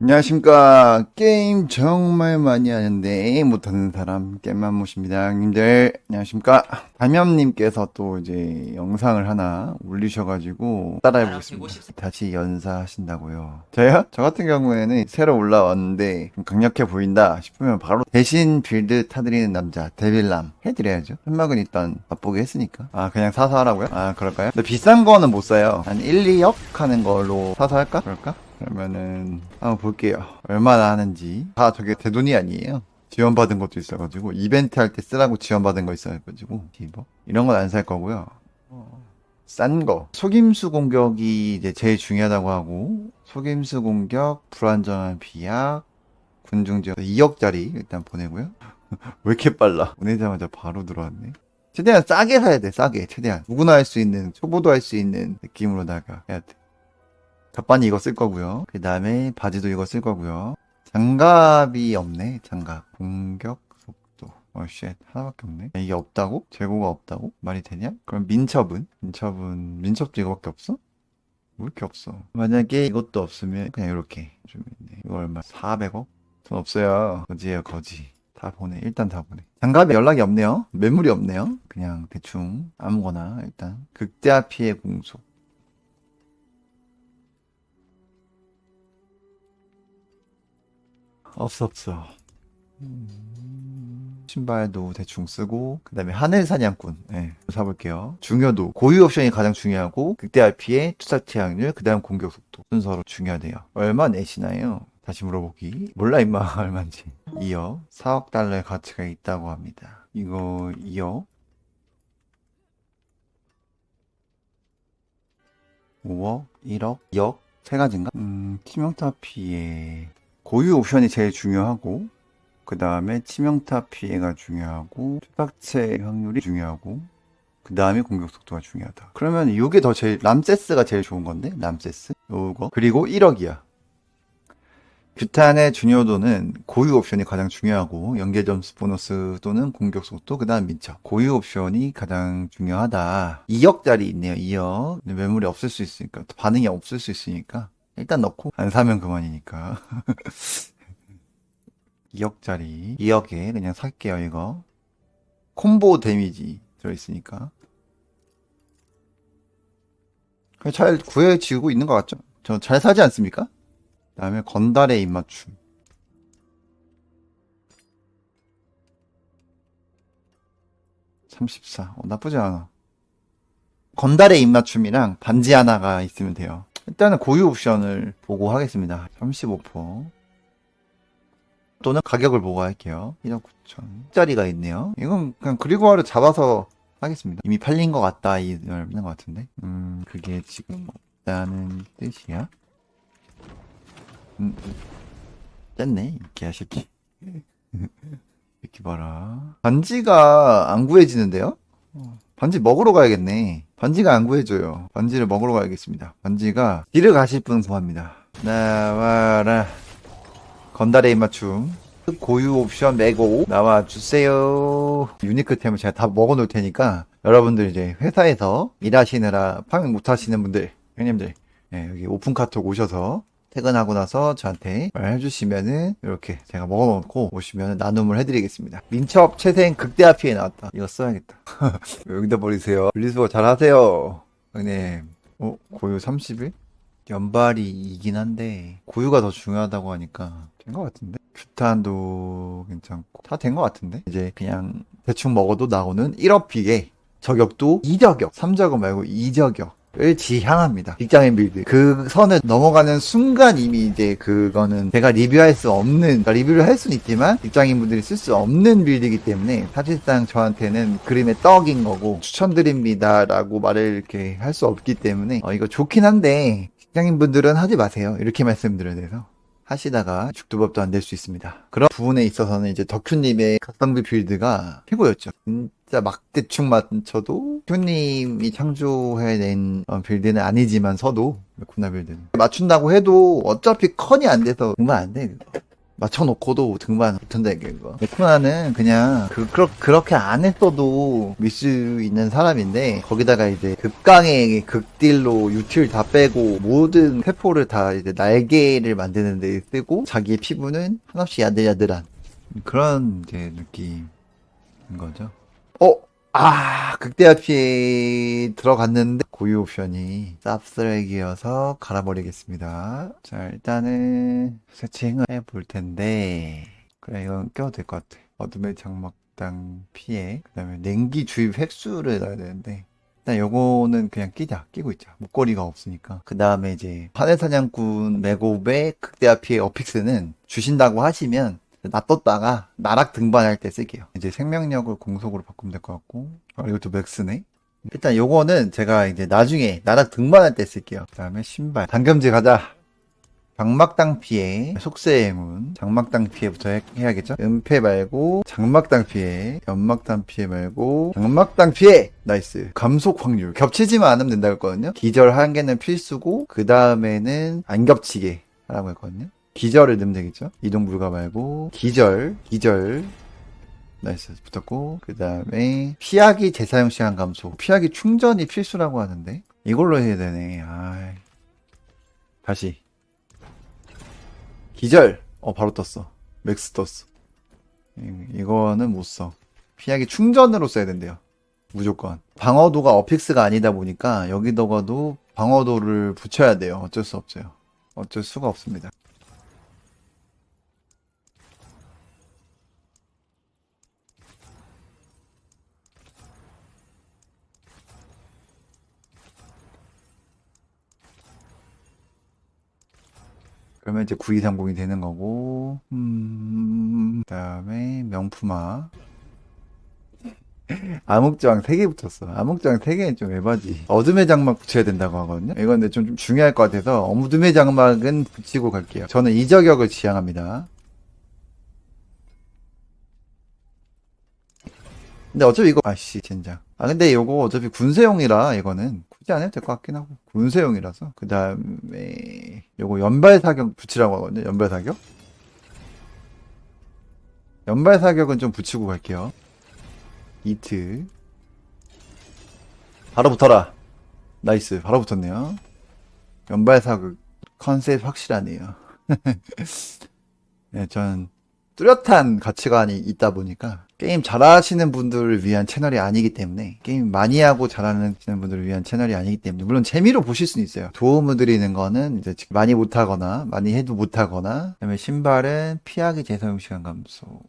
안녕하십니까. 게임 정말 많이 하는데 못하는 사람 게임만 모십니다. 님들 안녕하십니까. 담염님께서 또 이제 영상을 하나 올리셔가지고 따라해보겠습니다. 다시 연사하신다고요. 저요? 저 같은 경우에는 새로 올라왔는데 좀 강력해 보인다 싶으면 바로 대신 빌드 타드리는 남자 데빌람 해드려야죠. 현막은 일단 맛보게 했으니까. 아 그냥 사서 하라고요? 아 그럴까요? 근데 비싼 거는 못 사요. 한 1, 2억 하는 걸로 사서 할까? 그럴까? 그러면은 한번 볼게요. 얼마나 하는지. 다 저게 제 돈이 아니에요. 지원받은 것도 있어가지고 이벤트 할 때 쓰라고 지원받은 거 있어가지고 디버 이런 건 안 살 거고요. 싼 거. 속임수 공격이 이제 제일 중요하다고 하고 속임수 공격, 불안정한 비약, 군중지역 2억짜리 일단 보내고요. 왜 이렇게 빨라? 보내자마자 바로 들어왔네. 최대한 싸게 사야 돼, 싸게. 최대한. 누구나 할 수 있는, 초보도 할 수 있는 느낌으로다가 해야 돼. 덮반이 이거 쓸 거고요. 그 다음에 바지도 이거 쓸 거고요. 장갑이 없네, 장갑. 공격 속도. 어, 쉣. 하나밖에 없네. 이게 없다고? 재고가 없다고? 말이 되냐? 그럼 민첩은? 민첩은, 민첩도 이거밖에 없어? 왜 이렇게 없어? 만약에 이것도 없으면 그냥 이렇게 좀 있네. 이거 얼마? 400억? 돈 없어요. 거지예요, 거지. 다 보내. 일단 다 보내. 장갑에 연락이 없네요. 매물이 없네요. 그냥 대충 아무거나 일단 극대화 피해 공속. 없어 없어. 음, 신발도 대충 쓰고 그 다음에 하늘 사냥꾼 예, 사볼게요. 중요도 고유 옵션이 가장 중요하고 극대 RP의 투사 태양률 그 다음 공격 속도 순서로 중요하대요. 얼마 내시나요? 다시 물어보기 몰라 임마 얼마인지 2억 4억 달러의 가치가 있다고 합니다. 이거 2억 5억 1억 2억 세 가지인가? 음 치명타 피해 고유 옵션이 제일 중요하고 그 다음에 치명타 피해가 중요하고 투닥체 확률이 중요하고 그 다음에 공격 속도가 중요하다. 그러면 이게 더 제일 람세스가 제일 좋은 건데 람세스 요거 그리고 1억이야. 규탄의 중요도는 고유 옵션이 가장 중요하고 연계 점수 보너스 또는 공격 속도 그 다음 민첩 고유 옵션이 가장 중요하다. 2억짜리 있네요. 2억 근데 매물이 없을 수 있으니까 반응이 없을 수 있으니까 일단 넣고. 안 사면 그만이니까. 2억짜리. 2억에 그냥 살게요 이거. 콤보 데미지 들어있으니까. 잘 구해지고 있는 것 같죠? 저 잘 사지 않습니까? 그 다음에 건달의 입맞춤. (34) 어, 나쁘지 않아. 건달의 입맞춤이랑 반지 하나가 있으면 돼요 일단은 고유 옵션을 보고 하겠습니다. 35% 또는 가격을 보고 할게요. 1억 9천 짜리가 있네요. 이건 그냥 그리고하를 잡아서 하겠습니다. 이미 팔린 것 같다 이 말인 것 같은데. 음 그게 지금 없다는 뜻이야? 음, 쨌네 이 개새끼. 이렇게 봐라. 반지가 안 구해지는데요? 반지 먹으러 가야겠네. 반지가 안 구해줘요. 반지를 먹으러 가야겠습니다. 반지가 길을 가실 분 구합니다. 나와라. 건달의 입맞춤. 고유 옵션 메고 나와주세요. 유니크템을 제가 다 먹어놓을 테니까 여러분들 이제 회사에서 일하시느라 파밍 못하시는 분들, 형님들 예, 여기 오픈 카톡 오셔서 퇴근하고 나서 저한테 말해주시면은 이렇게 제가 먹어놓고 오시면 나눔을 해드리겠습니다. 민첩 채생 극대화 피해 나왔다. 이거 써야겠다. 왜 여기다 버리세요? 분리수거 잘 하세요. 형님. 어? 고유 30일? 연발이 이긴 한데 고유가 더 중요하다고 하니까 된 것 같은데? 규탄도 괜찮고 다 된 것 같은데? 이제 그냥 대충 먹어도 나오는 1업 비에 저격도 2저격 3저격 말고 2저격 을 지향합니다. 직장인 빌드. 그 선을 넘어가는 순간 이미 이제 그거는 제가 리뷰할 수 없는, 그러니까 리뷰를 할 수는 있지만 직장인 분들이 쓸 수 없는 빌드이기 때문에 사실상 저한테는 그림의 떡인 거고 추천드립니다 라고 말을 이렇게 할 수 없기 때문에 어, 이거 좋긴 한데 직장인 분들은 하지 마세요. 이렇게 말씀드려야 돼서. 하시다가 죽두밥도 안 될 수 있습니다. 그런 부분에 있어서는 이제 덕큐님의 각성비 빌드가 최고였죠. 진짜 막 대충 맞춰도 덕큐님이 창조해낸 어, 빌드는 아니지만 서도 군나 빌드는 맞춘다고 해도 어차피 컨이 안 돼서 정말 안 돼. 맞춰놓고도 등반 못한다 이거 레코나는 그냥 그, 그렇, 그렇게 안 했어도 밀 수 있는 사람인데 거기다가 이제 극강의 극딜로 유틸 다 빼고 모든 세포를 다 이제 날개를 만드는 데 쓰고 자기의 피부는 한없이 야들야들한 그런 이제 느낌인 거죠 어? 아, 극대화 피해 들어갔는데 고유 옵션이 쌉쓰레기여서 갈아버리겠습니다. 자, 일단은 세팅을 해볼 텐데 그래 이건 껴도 될 것 같아. 어둠의 장막당 피해 그 다음에 냉기 주입 획수를 넣어야 되는데 일단 요거는 그냥 끼자 끼고 있자 목걸이가 없으니까 그 다음에 이제 하늘사냥꾼 메곱의 극대화 피해 어픽스는 주신다고 하시면 놔뒀다가 나락 등반할 때 쓸게요. 이제 생명력을 공속으로 바꾸면 될 것 같고. 아, 이것도 맥스네. 일단 요거는 제가 이제 나중에 나락 등반할 때 쓸게요. 그 다음에 신발. 단검지 가자. 장막당 피해, 속세의 문, 장막당 피해부터 해, 해야겠죠? 은폐 말고, 장막당 피해, 연막당 피해 말고, 장막당 피해! 나이스. 감속 확률. 겹치지만 않으면 된다고 했거든요? 기절 한 개는 필수고, 그 다음에는 안 겹치게 하라고 했거든요? 기절을 넣으면 되겠죠? 이동 불가 말고 기절, 기절. 나이스. 붙었고 그 다음에 피하기 재사용 시간 감소. 피하기 충전이 필수라고 하는데 이걸로 해야 되네. 아 다시. 기절. 어 바로 떴어. 맥스 떴어. 이- 이거는 못 써. 피하기 충전으로 써야 된대요. 무조건. 방어도가 어픽스가 아니다 보니까 여기다가도 방어도를 붙여야 돼요. 어쩔 수 없어요. 어쩔 수가 없습니다 그러면 이제 9230이 되는 거고, 음, 그 다음에 명품화. 암흑저항 3개 붙였어. 암흑저항 3개는 좀 에바지. 어둠의 장막 붙여야 된다고 하거든요. 이건 근데 좀, 좀 중요할 것 같아서 어둠의 장막은 붙이고 갈게요. 저는 이 저격을 지향합니다. 근데 어차피 이거 아씨 젠장. 아 근데 이거 어차피 군세용이라 이거는 안 해도 될 것 같긴 하고 군세용이라서 그 다음에 요거 연발 사격 붙이라고 하거든요. 연발 사격. 연발 사격은 좀 붙이고 갈게요. 이트. 바로 붙어라. 나이스. 바로 붙었네요. 연발 사격 컨셉 확실하네요. 네, 전 뚜렷한 가치관이 있다 보니까 게임 잘하시는 분들을 위한 채널이 아니기 때문에 게임 많이 하고 잘하는 분들을 위한 채널이 아니기 때문에 물론 재미로 보실 수는 있어요. 도움을 드리는 거는 이제 많이 못하거나 많이 해도 못하거나 그다음에 신발은 피하기 재사용 시간 감소.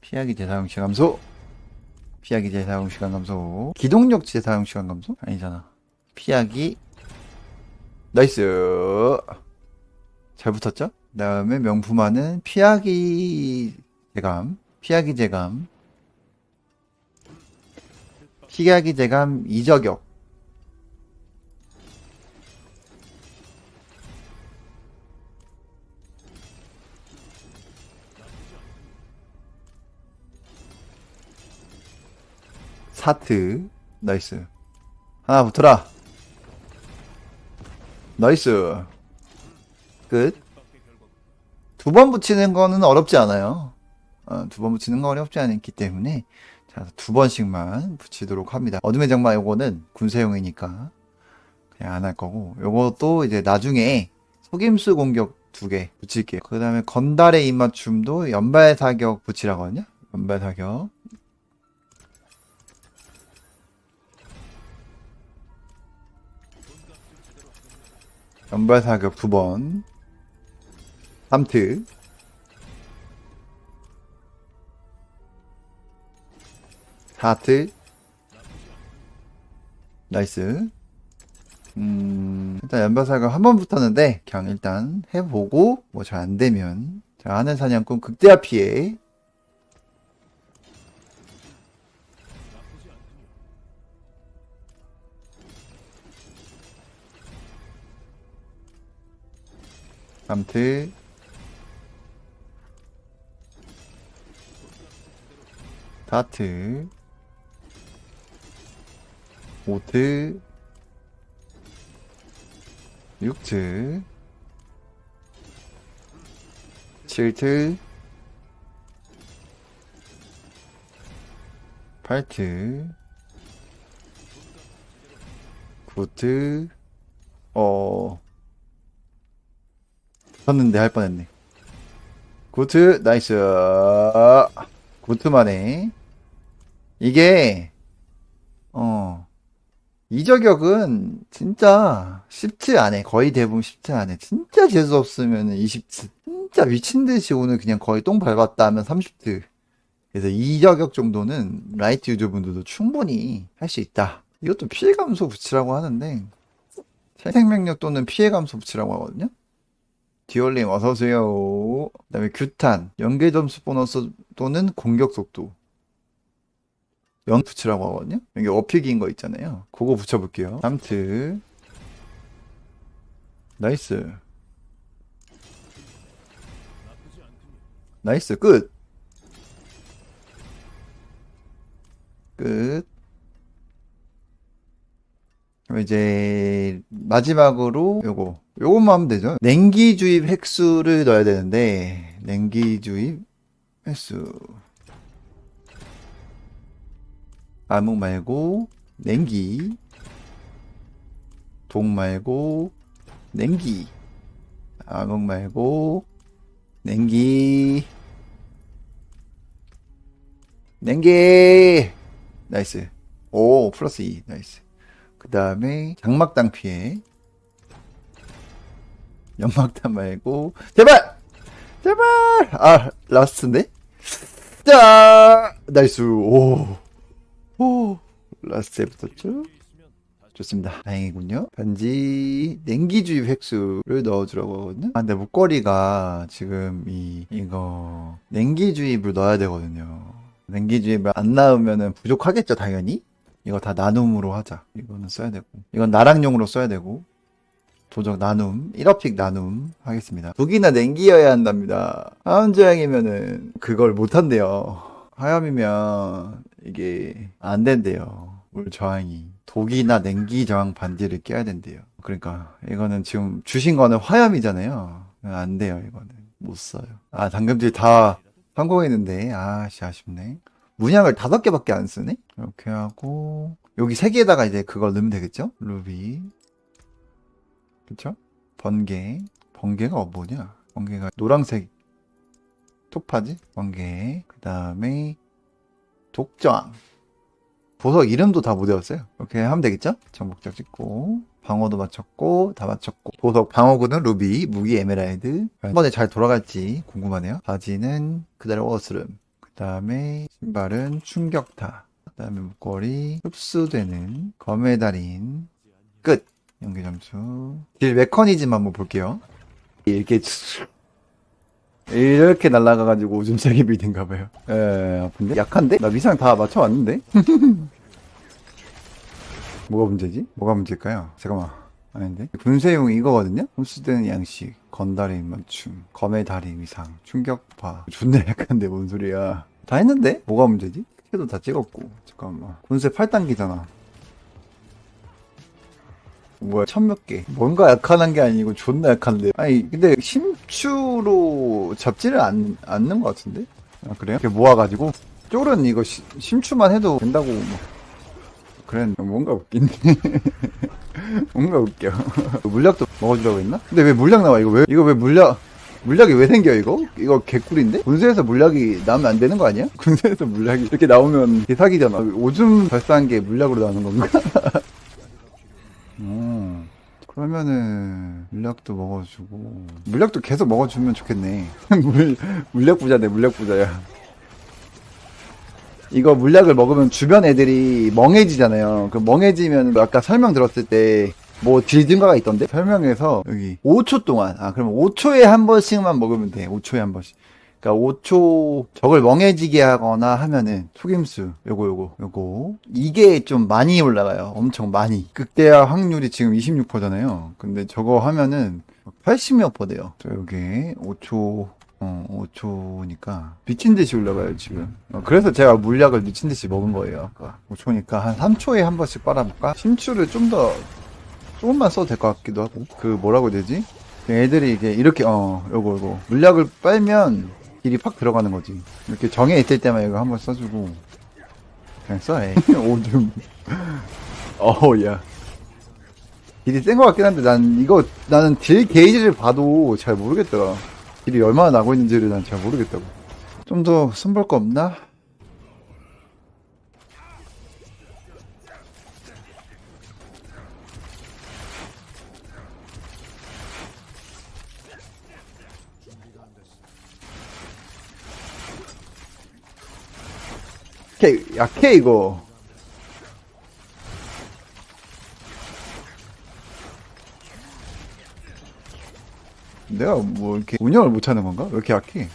피하기 재사용 시간 감소. 피하기 재사용 시간 감소. 기동력 재사용 시간 감소? 아니잖아. 피하기. 나이스 잘 붙었죠? 그 다음에 명품화는 피하기 제감, 피하기 제감, 피하기 제감 이저격. 사트, 나이스. 하나 붙어라. 나이스. 끝. 두 번 붙이는 거는 어렵지 않아요. 어, 두번 붙이는 거 어렵지 않기 때문에 자, 두 번씩만 붙이도록 합니다. 어둠의 장마 요거는 군세용이니까 그냥 안 할 거고 요것도 이제 나중에 속임수 공격 두 개 붙일게요. 그 다음에 건달의 입맞춤도 연발 사격 붙이라고 하거든요. 연발 사격. 연발 사격 두 번. 3트. 하트. 나이스. 음, 일단 연발사가 한 번 붙었는데, 그냥 일단 해보고, 뭐 잘 안 되면, 자, 하늘 사냥꾼 극대화 피해. 삼 트. 다트. 오트. 육트. 7트 8트 9트 어 쳤는데 할 뻔했네 구트 나이스 구트만에 이게 어 이저격은 진짜 쉽지 않아. 거의 대부분 쉽지 않아. 진짜 재수 없으면 20트 진짜 미친 듯이 오늘 그냥 거의 똥 밟았다 하면 30트 그래서 이저격 정도는 라이트 유저분들도 충분히 할 수 있다. 이것도 피해 감소 붙이라고 하는데 생명력 또는 피해 감소 붙이라고 하거든요. 디올님 어서오세요. 그 다음에 규탄, 연계 점수 보너스 또는 공격 속도. 연 붙이라고 하거든요. 여기 어필기인 거 있잖아요. 그거 붙여볼게요. 3트. 나이스. 나이스. 끝. 끝. 그럼 이제 마지막으로 요거 요것만 하면 되죠 냉기 주입 획수를 넣어야 되는데 냉기 주입 획수 암흑 말고 냉기. 독 말고 냉기. 암흑 말고 냉기. 냉기! 나이스. 오 플러스 2 나이스. 그 다음에 장막당 피해. 연막탄 말고 제발! 제발! 아 라스트인데? 자 나이스. 오 오 라스트에 붙었죠 좋습니다 다행이군요 반지 냉기 주입 획수를 넣어주라고 하거든요 아 근데 목걸이가 지금 이 이거 냉기 주입을 넣어야 되거든요 냉기 주입을 안 넣으면은 부족하겠죠 당연히 이거 다 나눔으로 하자. 이거는 써야 되고. 이건 나랑용으로 써야 되고. 도적 나눔, 1업픽 나눔 하겠습니다. 북이나 냉기여야 한답니다. 하암저항이면은 그걸 못한대요. 하염이면 이게 안 된대요. 물 저항이. 독이나 냉기 저항 반지를 껴야 된대요. 그러니까 이거는 지금 주신 거는 화염이잖아요. 안 돼요, 이거는. 못 써요. 아, 당금질 다 성공했는데, 아 씨, 아쉽네. 문양을 다섯 개밖에 안 쓰네? 이렇게 하고, 여기 세 개에다가 이제 그걸 넣으면 되겠죠? 루비. 그쵸? 번개. 번개가 뭐냐? 번개가 노란색 토파지? 번개. 그 다음에, 독저항. 보석 이름도 다 못 외웠어요. 이렇게 하면 되겠죠? 정복자 찍고, 방어도 맞췄고, 다 맞췄고. 보석 방어구는 루비, 무기 에메랄드. 한 번에 잘 돌아갈지 궁금하네요. 바지는 그대로 어스름. 그 다음에 신발은 충격타. 그 다음에 목걸이 흡수되는 검의 달인. 끝. 연계 점수. 딜 메커니즘 한번 볼게요. 이렇게 이렇게 날아가가지고 오줌싸기 빌드인가 봐요. 에 아픈데? 약한데? 나 위상 다 맞춰왔는데? 뭐가 문제지? 뭐가 문제일까요? 잠깐만. 아닌데? 군세용 이거거든요? 흡수되는 양식, 건달의 맞춤, 검의 다리 위상, 충격파. 존나 약한데, 뭔 소리야. 다 했는데? 뭐가 문제지? 키도 다 찍었고. 잠깐만. 군세 8단계잖아. 뭐야, 천몇 개. 뭔가 약한 게 아니고 존나 약한데. 아니, 근데 심추로 잡지를 않, 않는 것 같은데? 아, 그래요? 이렇게 모아가지고. 쫄은 이거 시- 심추만 해도 된다고. 뭐. 그래, 뭔가 웃긴데. 뭔가 웃겨. 물약도 먹어주라고 했나? 근데 왜 물약 나와? 이거 왜, 이거 왜 물약, 물약이 왜 생겨, 이거? 이거 개꿀인데? 군세에서 물약이 나오면 안 되는 거 아니야? 군세에서 물약이 이렇게 나오면 개사기잖아. 오줌 발사한 게 물약으로 나오는 건가? 음. 그러면은 물약도 먹어주고. 물약도 계속 먹어주면 좋겠네. 물 물약 부자네 물약 부자야. 이거 물약을 먹으면 주변 애들이 멍해지잖아요. 그 멍해지면 아까 설명 들었을 때 뭐딜 증가가 있던데? 설명에서 여기 5초 동안. 아 그러면 5초에 한 번씩만 먹으면 돼. 5초에 한 번씩 그러니까 5초 적을 멍해지게 하거나 하면은 속임수 요거 요거 요거. 이게 좀 많이 올라가요. 엄청 많이. 극대화 확률이 지금 26%잖아요. 근데 저거 하면은 80몇 퍼 돼요. 저 요게 5초 어 5초니까 미친 듯이 올라가요 지금. 어, 그래서 제가 물약을 미친 듯이 먹은 거예요 아까. 5초니까 한 3초에 한 번씩 빨아볼까? 심추를 좀 더 조금만 써도 될 것 같기도 하고. 그 뭐라고 되지? 애들이 이게 이렇게 어 요거 요거. 물약을 빨면 딜이 팍 들어가는 거지. 이렇게 정해 있을 때만 이거 한번 써주고. 그냥 써 에이 오줌 어우 야. 딜이 센것 같긴 한데 난 이거 나는 딜 게이지를 봐도 잘 모르겠더라. 딜이 얼마나 나고 있는지를 난 잘 모르겠다고. 좀 더 손볼 거 없나? 약해, 약해, 이거. 내가 뭐 이렇게 운영을 못하는 건가? 왜 이렇게 약해?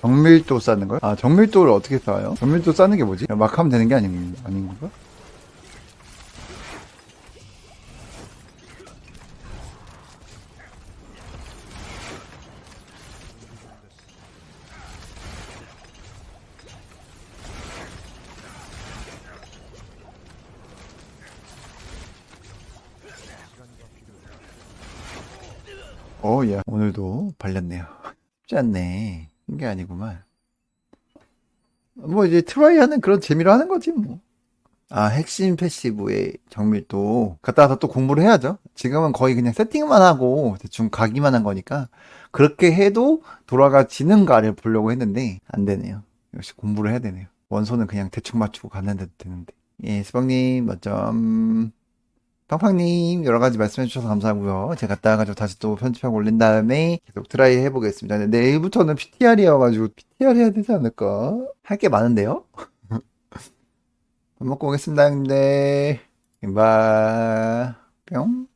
정밀도 쌓는 거야? 아, 정밀도를 어떻게 쌓아요? 정밀도 쌓는 게 뭐지? 막 하면 되는 게 아닌, 아닌 건가? 어, 야. 오늘도 발렸네요. 쉽지 않네. 이게 아니구만. 뭐 이제 트라이 하는 그런 재미로 하는 거지 뭐. 아, 핵심 패시브의 정밀도 갔다 와서 또 공부를 해야죠. 지금은 거의 그냥 세팅만 하고 대충 가기만 한 거니까 그렇게 해도 돌아가지는가를 보려고 했는데 안 되네요. 역시 공부를 해야 되네요. 원소는 그냥 대충 맞추고 갔는데도 되는데. 예, 스방님, 맞점. 팡팡님 여러 가지 말씀해 주셔서 감사하고요. 제가 갔다 와가지고 다시 또 편집하고 올린 다음에 계속 트라이 해보겠습니다. 근데 내일부터는 PTR이어가지고 PTR 해야 되지 않을까? 할 게 많은데요? 밥 먹고 오겠습니다, 형님들. 바 뿅.